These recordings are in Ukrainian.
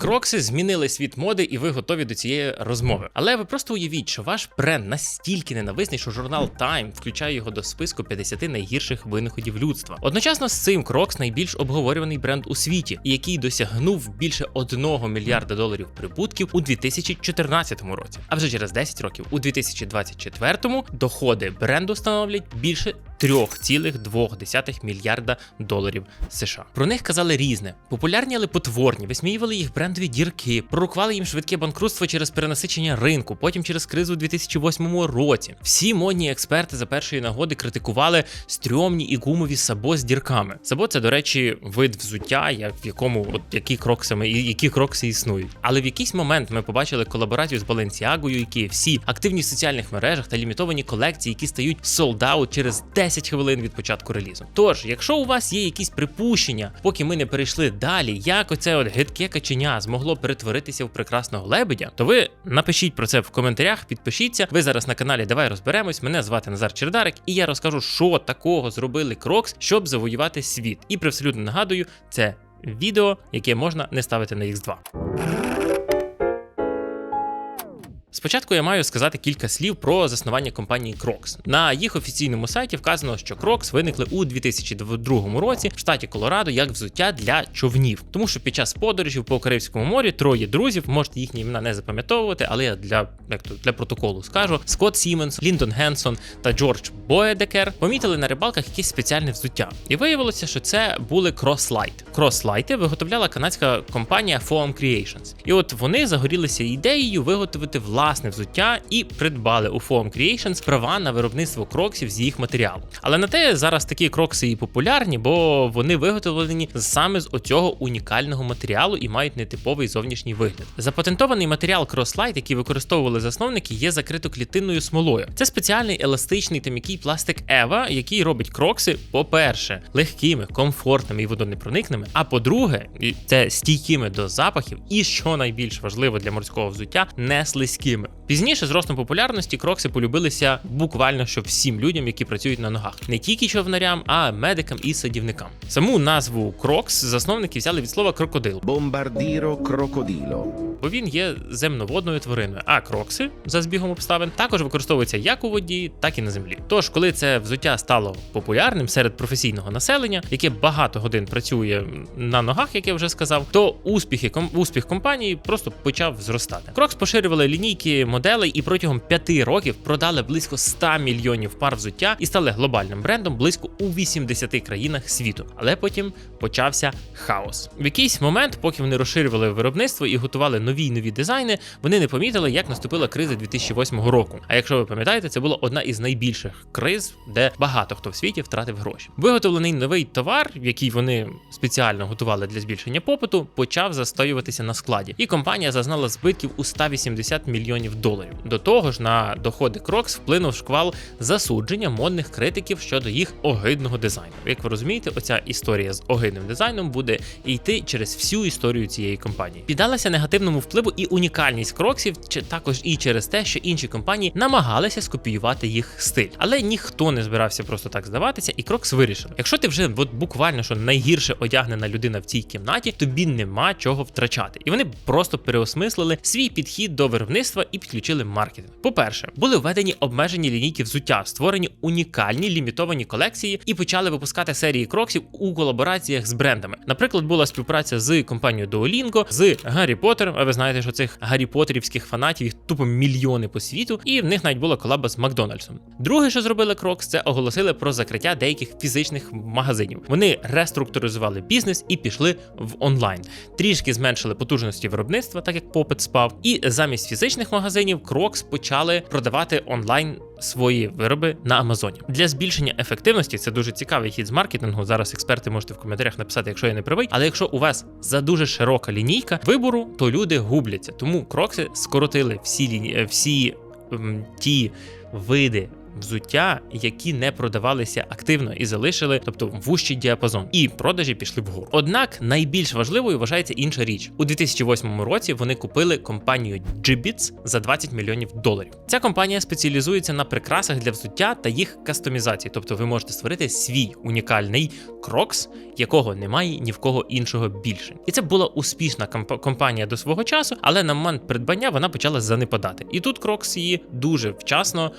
Крокси змінили світ моди, і ви готові до цієї розмови. Але ви просто уявіть, що ваш бренд настільки ненависний, що журнал Time включає його до списку 50 найгірших винаходів людства. Одночасно з цим Крокс найбільш обговорюваний бренд у світі, який досягнув більше 1 мільярда доларів прибутків у 2014 році. А вже через 10 років, у 2024 доходи бренду становлять більше 3,2 мільярда доларів США. Про них казали різне: популярні, але потворні, висміювали їх брендові дірки, пророкували їм швидке банкрутство через перенасичення ринку, потім через кризу у 2008 році. Всі модні експерти за першої нагоди критикували стрьомні і гумові сабо з дірками. Сабо це, до речі, вид взуття, як в якому от які кроксами які крокси існують. Але в якийсь момент ми побачили колаборацію з Balenciaga і KFC, активні в соціальних мережах та лімітовані колекції, які стають out через 10 хвилин від початку релізу. Тож, якщо у вас є якісь припущення, поки ми не перейшли далі, як оце от гидке каченя змогло перетворитися в прекрасного лебедя, то ви напишіть про це в коментарях, підпишіться. Ви зараз на каналі Давай розберемось. Мене звати Назар Чердарик, і я розкажу, що такого зробили Крокс, щоб завоювати світ. І привселюдно нагадую, це відео, яке можна не ставити на X2. Спочатку я маю сказати кілька слів про заснування компанії Crocs. На їх офіційному сайті вказано, що Crocs виникли у 2002 році в штаті Колорадо як взуття для човнів, тому що під час подорожів по Карибському морі троє друзів, можете їхні імена не запам'ятовувати, але я для як то для протоколу скажу: Скотт Сіменс, Ліндон Генсон та Джордж Боедекер помітили на рибалках якесь спеціальне взуття, і виявилося, що це були Crosslite. Crosslite виготовляла канадська компанія Foam Creations. І от вони загорілися ідеєю виготовити власне взуття і придбали у Foam Creations права на виробництво кроксів з їх матеріалу. Але на те зараз такі крокси і популярні, бо вони виготовлені саме з оцього унікального матеріалу і мають нетиповий зовнішній вигляд. Запатентований матеріал Crosslite, який використовували засновники, є закритоклітинною смолою. Це спеціальний еластичний та м'який пластик Ева, який робить крокси, по-перше, легкими, комфортними і водонепроникними. А по-друге, це стійкими до запахів, і що найбільш важливо для морського взуття, не слизькими. Пізніше з ростом популярності крокси полюбилися буквально що всім людям, які працюють на ногах, не тільки човнарям, а медикам і садівникам. Саму назву крокс засновники взяли від слова крокодил, Bombardiro crocodilo. бо він є земноводною твариною. А крокси за збігом обставин також використовуються як у воді, так і на землі. Тож, коли це взуття стало популярним серед професійного населення, яке багато годин працює на ногах, як я вже сказав, то успіхи успіх компанії просто почав зростати. Крокс поширювали лінійки моделей і протягом п'яти років продали близько 100 мільйонів пар взуття і стали глобальним брендом близько у 80 країнах світу. Але потім почався хаос. В якийсь момент, поки вони розширювали виробництво і готували нові й нові дизайни, вони не помітили, як наступила криза 2008 року. А якщо ви пам'ятаєте, це була одна із найбільших криз, де багато хто в світі втратив гроші. Виготовлений новий товар, який вони спеціально готували для збільшення попиту, почав застоюватися на складі, і компанія зазнала збитків у 180 мільйонів доларів. До того ж, на доходи Крокс вплинув шквал засудження модних критиків щодо їх огидного дизайну. Як ви розумієте, оця історія з огидним дизайном буде йти через всю історію цієї компанії. Піддалася негативному впливу і унікальність кроксів, чи також і через те, що інші компанії намагалися скопіювати їх стиль, але ніхто не збирався просто так здаватися, і Крокс вирішив: якщо ти вже от буквально що найгірше одягнена людина в цій кімнаті, тобі нема чого втрачати. І вони просто переосмислили свій підхід до виробництва і підключили маркетинг. По-перше, були введені обмежені лінійки взуття, створені унікальні лімітовані колекції і почали випускати серії кроксів у колабораціях з брендами. Наприклад, була співпраця з компанією Duolingo, з Гаррі Поттером. А ви знаєте, що цих Гаррі Поттерівських фанатів їх тупо мільйони по світу, і в них навіть була колаба з Макдональдсом. Друге, що зробили Крокс, це оголосили про закриття деяких фізичних магазинів. Вони реструктуризували бізнес і пішли в онлайн. Трішки зменшили потужності виробництва, так як попит спав. І замість фізичних магазинів Крокс почали продавати онлайн свої вироби на Амазоні. Для збільшення ефективності це дуже цікавий хід з маркетингу. Зараз експерти можете в коментарях написати, якщо я не правий. Але якщо у вас за дуже широка лінійка вибору, то люди губляться. Тому крокси скоротили всі ліні... всі м, ті види взуття, які не продавалися активно і залишили, тобто вущий діапазон, і продажі пішли вгору. Однак найбільш важливою вважається інша річ. У 2008 році вони купили компанію Jibbitz за 20 мільйонів доларів. Ця компанія спеціалізується на прикрасах для взуття та їх кастомізації, тобто ви можете створити свій унікальний крокс, якого немає ні в кого іншого більше. І це була успішна комп- компанія до свого часу, але на момент придбання вона почала занепадати. І тут Крокс її дуже вчасно.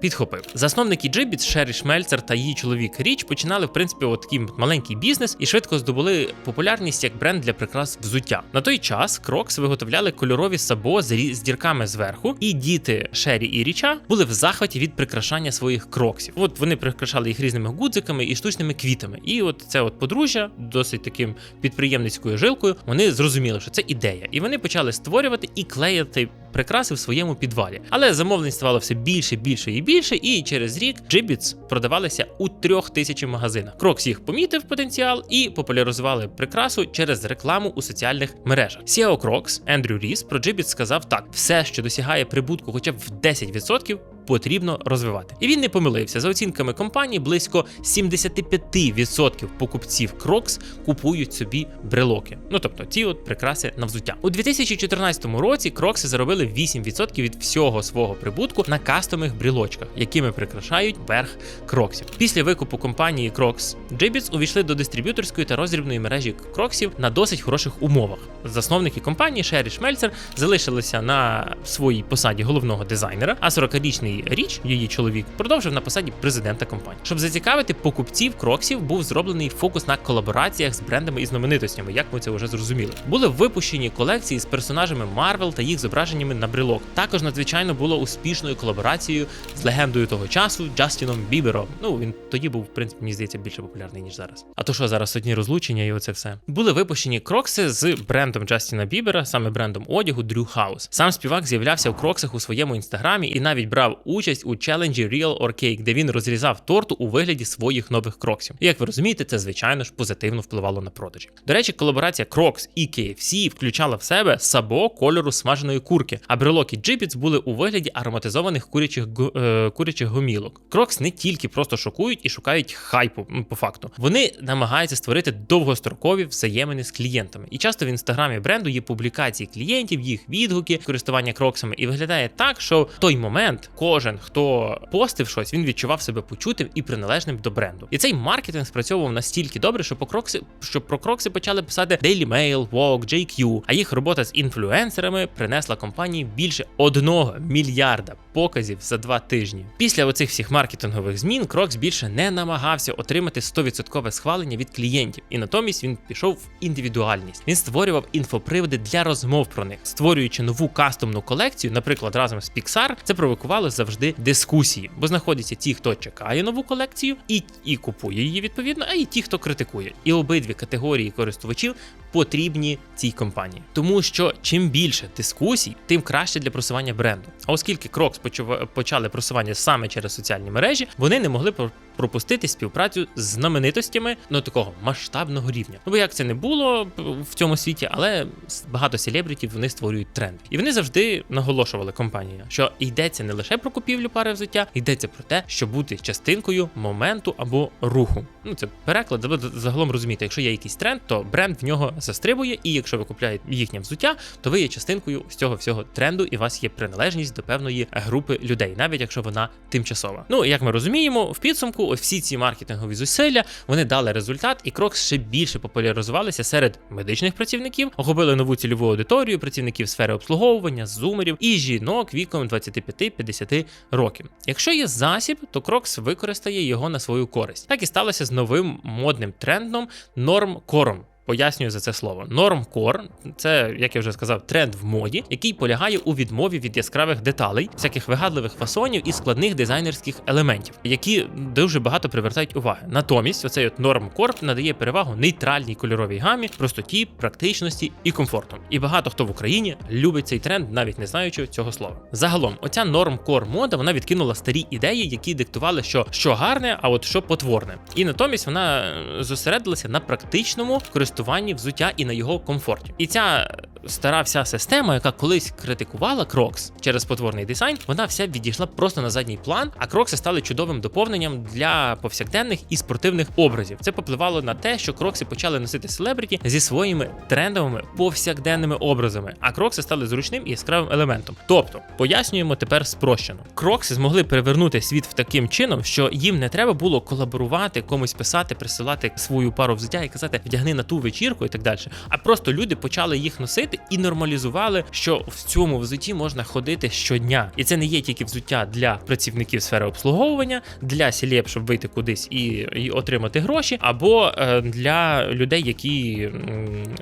Підхопив засновники Джибіт, Шері Шмельцер та її чоловік Річ починали в принципі от такий маленький бізнес і швидко здобули популярність як бренд для прикрас взуття. На той час Крокс виготовляли кольорові сабо з, дірками зверху, і діти Шері і Річа були в захваті від прикрашання своїх кроксів. От вони прикрашали їх різними гудзиками і штучними квітами. І от це от подружжя, досить таким підприємницькою жилкою, вони зрозуміли, що це ідея, і вони почали створювати і клеїти прикраси в своєму підвалі. Але замовлень ставало все більше, більше і більше, і через рік Джибіц продавалися у трьох тисячі магазинах. Крокс їх помітив потенціал і популяризували прикрасу через рекламу у соціальних мережах. CEO Крокс Ендрю Ріс про Джибіц сказав так: все, що досягає прибутку хоча б в 10%, Потрібно розвивати, і він не помилився. За оцінками компанії, близько 75% покупців Crocs купують собі брелоки. Ну тобто ці от прикраси на взуття. У 2014 році Крокси заробили 8% від всього свого прибутку на кастомих брелочках, якими прикрашають верх кроксів. Після викупу компанії Crocs, Jibbitz увійшли до дистриб'юторської та роздрібної мережі кроксів на досить хороших умовах. Засновники компанії Шері Шмельцер залишилися на своїй посаді головного дизайнера, а 40-річний річ, її чоловік, продовжив на посаді президента компанії. Щоб зацікавити покупців кроксів, був зроблений фокус на колабораціях з брендами і знаменитостями, як ми це вже зрозуміли. Були випущені колекції з персонажами Марвел та їх зображеннями на брелок. Також надзвичайно було успішною колаборацією з легендою того часу Джастіном Бібером. Ну він тоді був, в принципі, мені здається, більше популярний ніж зараз. А то що зараз одні розлучення і оце все. Були випущені крокси з брендом Джастіна Бібера, саме брендом одягу Drew House. Сам співак з'являвся у кроксах у своєму інстаграмі і навіть брав участь у челенджі Real or Cake, де він розрізав торту у вигляді своїх нових кроксів. І як ви розумієте, це звичайно ж позитивно впливало на продажі. До речі, колаборація Crocs і KFC включала в себе сабо кольору смаженої курки, а брелоки Jibbitz були у вигляді ароматизованих курячих е, курячих гомілок. Crocs не тільки просто шокують і шукають хайпу по факту. Вони намагаються створити довгострокові взаємини з клієнтами. І часто в інстаграмі бренду є публікації клієнтів, їх відгуки, користування кроксами. І виглядає так, що в той момент кожен, хто постив щось, він відчував себе почутим і приналежним до бренду. І цей маркетинг спрацьовував настільки добре, що по що про крокси почали писати Daily Mail, Vogue, JQ, а їх робота з інфлюенсерами принесла компанії більше одного мільярда показів за два тижні. Після оцих всіх маркетингових змін Крокс більше не намагався отримати 100% схвалення від клієнтів, і натомість він пішов в індивідуальність. Він створював інфоприводи для розмов про них, створюючи нову кастомну колекцію, наприклад, разом з Pixar, це провокувало завжди дискусії, бо знаходяться ті, хто чекає нову колекцію, і, і купує її відповідно, а і ті, хто критикує. І обидві категорії користувачів потрібні цій компанії, тому що чим більше дискусій, тим краще для просування бренду. А оскільки почува- почали просування саме через соціальні мережі, вони не могли про- пропустити співпрацю з знаменитостями ну такого масштабного рівня. Ну бо як це не було в цьому світі, але багато селебритів вони створюють тренд. І вони завжди наголошували компанія, що йдеться не лише про купівлю пари взуття, йдеться про те, щоб бути частинкою моменту або руху. Ну це переклад, загалом розумієте, якщо є якийсь тренд, то бренд в нього застрибує, і якщо ви купляєте їхнє взуття, то ви є частинкою з цього всього тренду, і у вас є приналежність до певної групи людей, навіть якщо вона тимчасова. Ну як ми розуміємо, в підсумку ось всі ці маркетингові зусилля вони дали результат, і Крокс ще більше популяризувалися серед медичних працівників, охопили нову цільову аудиторію, працівників сфери обслуговування, зумерів і жінок віком 25-50 років. Якщо є засіб, то Крокс використає його на свою користь. Так і сталося з новим модним трендом норм-кором. Пояснюю за це слово. Нормкор це, як я вже сказав, тренд в моді, який полягає у відмові від яскравих деталей, всяких вигадливих фасонів і складних дизайнерських елементів, які дуже багато привертають уваги. Натомість, оцей от нормкор надає перевагу нейтральній кольоровій гамі, простоті, практичності і комфорту. І багато хто в Україні любить цей тренд, навіть не знаючи цього слова. Загалом, оця нормкор мода вона відкинула старі ідеї, які диктували, що що гарне, а от що потворне. І натомість вона е, зосередилася на практичному користуванні взуття і на його комфорті. І ця стара вся система, яка колись критикувала Крокс через потворний дизайн, вона вся відійшла просто на задній план, а крокси стали чудовим доповненням для повсякденних і спортивних образів. Це попливало на те, що крокси почали носити селебріті зі своїми трендовими повсякденними образами, а крокси стали зручним і яскравим елементом. Тобто, пояснюємо тепер спрощено. Крокси змогли перевернути світ в таким чином, що їм не треба було колаборувати, комусь писати, присилати свою пару взуття і казати вдягни на ту вечірку і так далі. А просто люди почали їх носити і нормалізували, що в цьому взутті можна ходити щодня. І це не є тільки взуття для працівників сфери обслуговування, для сілєб, щоб вийти кудись і, і отримати гроші, або е, для людей, які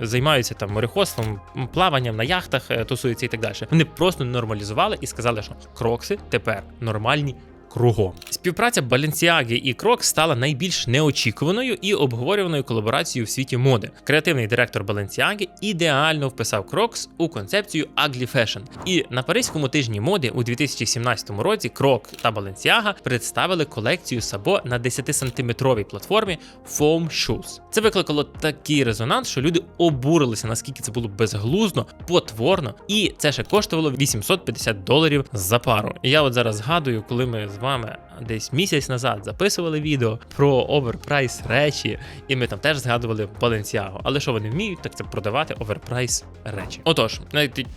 займаються там мореходством, плаванням на яхтах, е, тусуються і так далі. Вони просто нормалізували і сказали, що крокси тепер нормальні. Кругом співпраця Balenciaga і Crocs стала найбільш неочікуваною і обговорюваною колаборацією в світі моди. Креативний директор Balenciaga ідеально вписав Crocs у концепцію Ugly Fashion. І на паризькому тижні моди у 2017 році Crocs та Balenciaga представили колекцію Сабо на 10-сантиметровій платформі Foam Shoes. Це викликало такий резонанс, що люди обурилися, наскільки це було безглуздо, потворно, і це ще коштувало 850 доларів за пару. Я от зараз згадую, коли ми з вами десь місяць назад записували відео про оверпрайс речі, і ми там теж згадували Balenciaga. Але що вони вміють, так це продавати оверпрайс речі. Отож,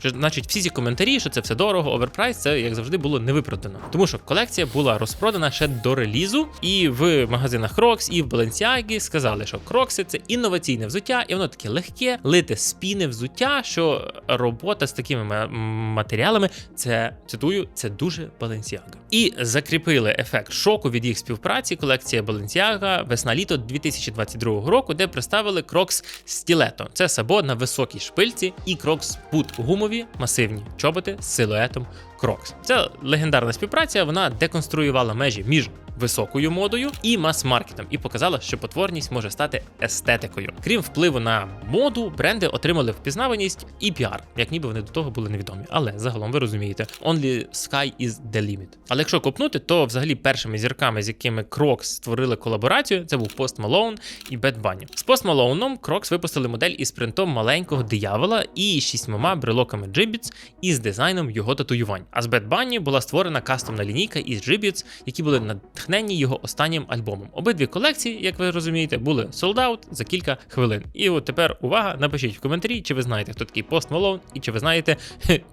значить, всі ці коментарі, що це все дорого, оверпрайс, це як завжди було невиправдано. Тому що колекція була розпродана ще до релізу, і в магазинах Crocs, і в Balenciaga сказали, що Крокси це інноваційне взуття, і воно таке легке, лите з взуття, що робота з такими матеріалами це цитую, це дуже Balenciaga. І закріпили ефект шоку від їх співпраці колекція Balenciaga весна-літо 2022 року, де представили Crocs Stiletto. Це сабо на високій шпильці і Crocs Boot гумові масивні чоботи з силуетом Crocs. Це легендарна співпраця. Вона деконструювала межі між високою модою і мас-маркетом, і показала, що потворність може стати естетикою. Крім впливу на моду, бренди отримали впізнаваність і піар, як ніби вони до того були невідомі. Але загалом ви розумієте, only sky is the limit. Але якщо копнути, то взагалі першими зірками, з якими Crocs створили колаборацію, це був Post Malone і Bad Bunny. З Post Malone Crocs випустили модель із принтом маленького диявола і шістьмома брелоками Jibbitz із дизайном його татуювань. А з Bad Bunny була створена кастомна лінійка із Jibbitz, які були натхнені його останнім альбомом. Обидві колекції, як ви розумієте, були sold out за кілька хвилин. І от тепер увага, напишіть в коментарі, чи ви знаєте, хто такий Post Malone, і чи ви знаєте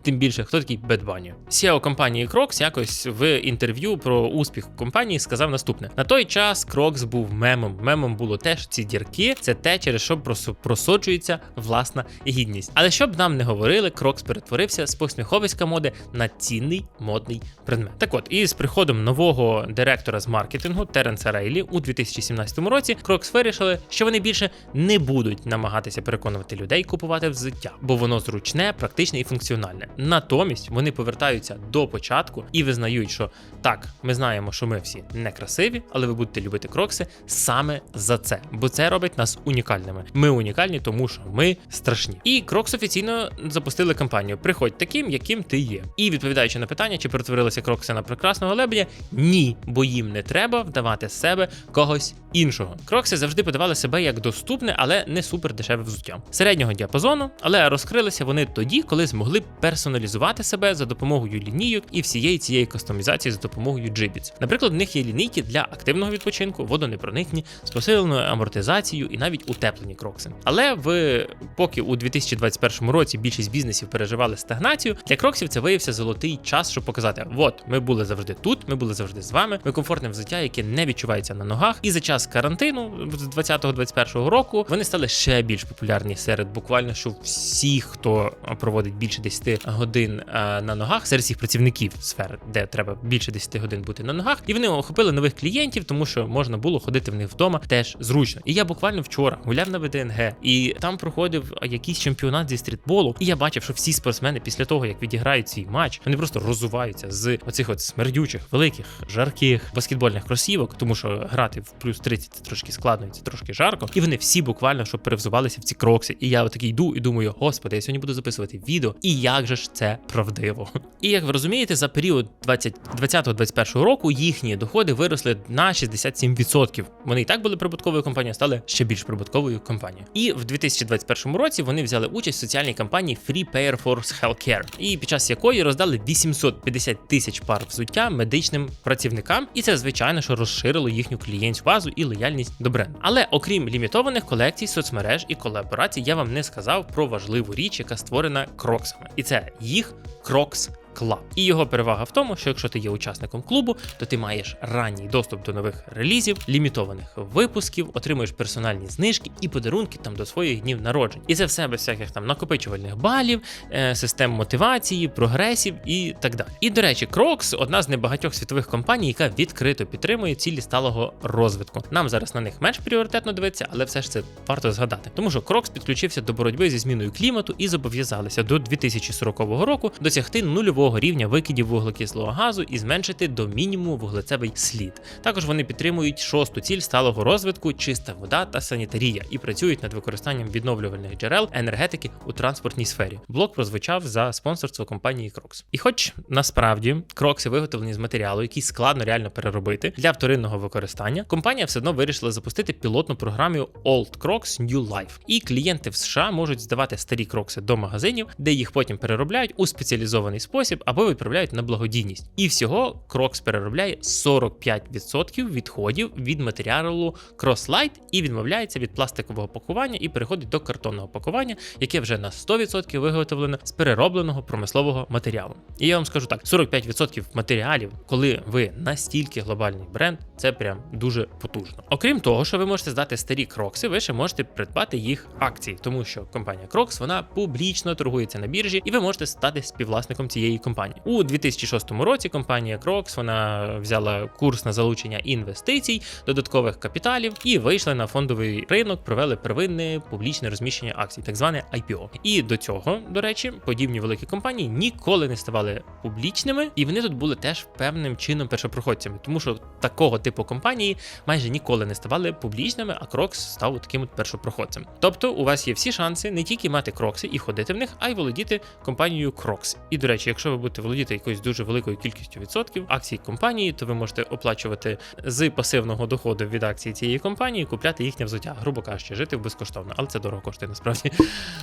тим більше, хто такий Bad Bunny. CEO компанії Crocs якось в інтерв'ю про успіх компанії сказав наступне: на той час Crocs був мемом. Мемом було те, що ці дірки це те, через що просо- просоджується власна гідність. Але щоб нам не говорили, Crocs перетворився з посміховиська моди на цінний модний предмет. Так от, і з приходом нового директора з маркетингу Теренса Рейлі у 2017 році Crocs вирішили, що вони більше не будуть намагатися переконувати людей купувати взуття, бо воно зручне, практичне і функціональне. Натомість вони повертаються до початку і визнають, що так, ми знаємо, що ми всі не красиві, але ви будете любити крокси саме за це, бо це робить нас унікальними. Ми унікальні, тому що ми страшні. І Крокс офіційно запустили кампанію Приходь таким, яким ти є. І відповідаючи на питання, чи перетворилися крокси на прекрасного лебедя, ні, бо їм не треба вдавати себе когось іншого. Крокси завжди подавали себе як доступне, але не супер дешеве взуття середнього діапазону, але розкрилися вони тоді, коли змогли персоналізувати себе за допомогою лінійок і всієї цієї кастомізації за допомогою Jibbitz. Наприклад, в них є лінійки для активного відпочинку, водонепроникні, з посиленою амортизацією і навіть утеплені крокси. Але в поки у 2021 році більшість бізнесів переживали стагнацію, для кроксів це виявився золотий час, щоб показати: от ми були завжди тут, ми були завжди з вами. Ми комфортне взуття, яке не відчувається на ногах. І за час карантину з 2020-2021 року вони стали ще більш популярні серед буквально що всіх, хто проводить більше 10 годин е, на ногах, серед всіх працівників сфери, де треба більше 10 годин бути на ногах, і вони охопили нових клієнтів, тому що можна було ходити в них вдома теж зручно. І я буквально вчора гуляв на ВДНГ, і там проходив якийсь чемпіонат зі стрітболу. І я бачив, що всі спортсмени після того, як відіграють свій матч, вони просто розуваються з оцих от смердючих, великих, жарких баскетбольних кросівок, тому що грати в плюс 30 це трошки складно, і це трошки жарко. І вони всі буквально щоб перевзувалися в ці крокси. І я отакий йду і думаю, господи, я сьогодні буду записувати відео. І як же ж це правдиво? І як ви розумієте, за період 20 20-21 року їхні доходи виросли на 67%. Вони і так були прибутковою компанією, а стали ще більш прибутковою компанією. І в 2021 році вони взяли участь в соціальній кампанії Free Pair for Healthcare, і під час якої роздали 850 тисяч пар взуття медичним працівникам. І це звичайно, що розширило їхню клієнтську базу і лояльність до бренду. Але окрім лімітованих колекцій, соцмереж і колаборацій, я вам не сказав про важливу річ, яка створена кроксами, і це їх Crocs Club. І його перевага в тому, що якщо ти є учасником клубу, то ти маєш ранній доступ до нових релізів, лімітованих випусків, отримуєш персональні знижки і подарунки там до своїх днів народжень. І це все без всяких там накопичувальних балів, е, систем мотивації, прогресів і так далі. І до речі, Crocs – одна з небагатьох світових компаній, яка відкрито підтримує цілі сталого розвитку. Нам зараз на них менш пріоритетно дивитися, але все ж це варто згадати. Тому що Crocs підключився до боротьби зі зміною клімату і зобов'язалися до 2040 року досягти нульового рівня викидів вуглекислого газу і зменшити до мінімуму вуглецевий слід. Також вони підтримують шосту ціль сталого розвитку, чиста вода та санітарія і працюють над використанням відновлювальних джерел енергетики у транспортній сфері. Блок прозвучав за спонсорство компанії Crocs. І хоч насправді крокси виготовлені з матеріалу, який складно реально переробити для вторинного використання, компанія все одно вирішила запустити пілотну програму Old Crocs New Life. І клієнти в США можуть здавати старі крокси до магазинів, де їх потім переробляють у спеціалізований спосіб або відправляють на благодійність. І всього Crocs переробляє 45% відходів від матеріалу Crosslight і відмовляється від пластикового пакування і переходить до картонного пакування, яке вже на 100% виготовлено з переробленого промислового матеріалу. І я вам скажу так: 45% матеріалів, коли ви настільки глобальний бренд, це прям дуже потужно. Окрім того, що ви можете здати старі крокси, ви ще можете придбати їх акції, тому що компанія Crocs вона публічно торгується на біржі, і ви можете стати співвласником цієї компанії. У 2006 році компанія Crocs вона взяла курс на залучення інвестицій, додаткових капіталів і вийшли на фондовий ринок, провели первинне публічне розміщення акцій, так зване IPO. І до цього, до речі, подібні великі компанії ніколи не ставали публічними, і вони тут були теж певним чином першопроходцями, тому що такого типу компанії майже ніколи не ставали публічними, а Crocs став таким от першопроходцем. Тобто, у вас є всі шанси не тільки мати крокси і ходити в них, а й володіти компанією Crocs. І до речі, якщо ви будете володіти якоюсь дуже великою кількістю відсотків акцій компанії, то ви можете оплачувати з пасивного доходу від акцій цієї компанії, купляти їхнє взуття, грубо кажучи, жити безкоштовно, але це дорого коштує насправді.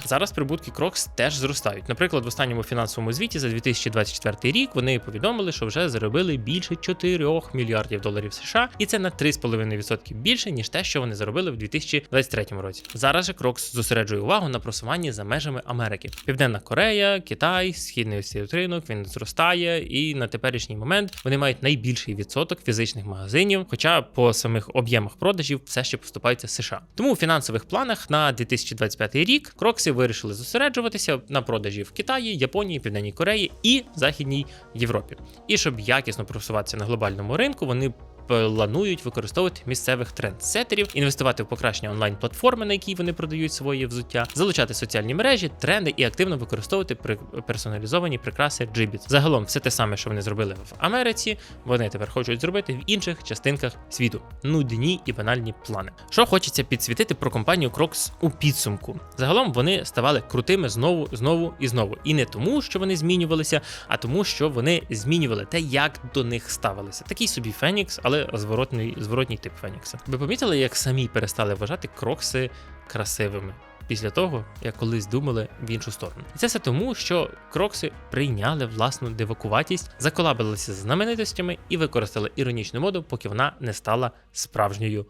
Зараз прибутки Crocs теж зростають. Наприклад, в останньому фінансовому звіті за 2024 рік вони повідомили, що вже заробили більше 4 мільярдів доларів США, і це на 3,5% більше ніж те, що вони заробили в 2023 році. Зараз же Crocs зосереджує увагу на просуванні за межами Америки. Південна Корея, Китай, східний цей ринок він зростає, і на теперішній момент вони мають найбільший відсоток фізичних магазинів, хоча по самих об'ємах продажів все ще поступаються США. Тому у фінансових планах на 2025 рік Крокси вирішили зосереджуватися на продажі в Китаї, Японії, Південній Кореї і Західній Європі. І щоб якісно просуватися на глобальному ринку, вони планують використовувати місцевих трендсетерів, інвестувати в покращення онлайн-платформи, на якій вони продають своє взуття, залучати соціальні мережі, тренди і активно використовувати при- персоналізовані прикраси Джибіт. Загалом, все те саме, що вони зробили в Америці, вони тепер хочуть зробити в інших частинках світу. Нудні і банальні плани. Що хочеться підсвітити про компанію Crocs у підсумку. Загалом вони ставали крутими знову, знову і знову. І не тому, що вони змінювалися, а тому, що вони змінювали те, як до них ставилися. Такий собі Фенікс, але зворотний, зворотній тип Фенікса. Ви помітили, як самі перестали вважати крокси красивими? Після того, як колись думали в іншу сторону, і це все тому, що крокси прийняли власну дивакуватість, заколабилися з знаменитостями і використали іронічну моду, поки вона не стала справжньою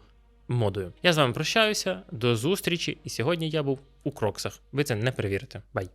модою. Я з вами прощаюся, до зустрічі, і сьогодні я був у кроксах. Ви це не перевірите. Бай!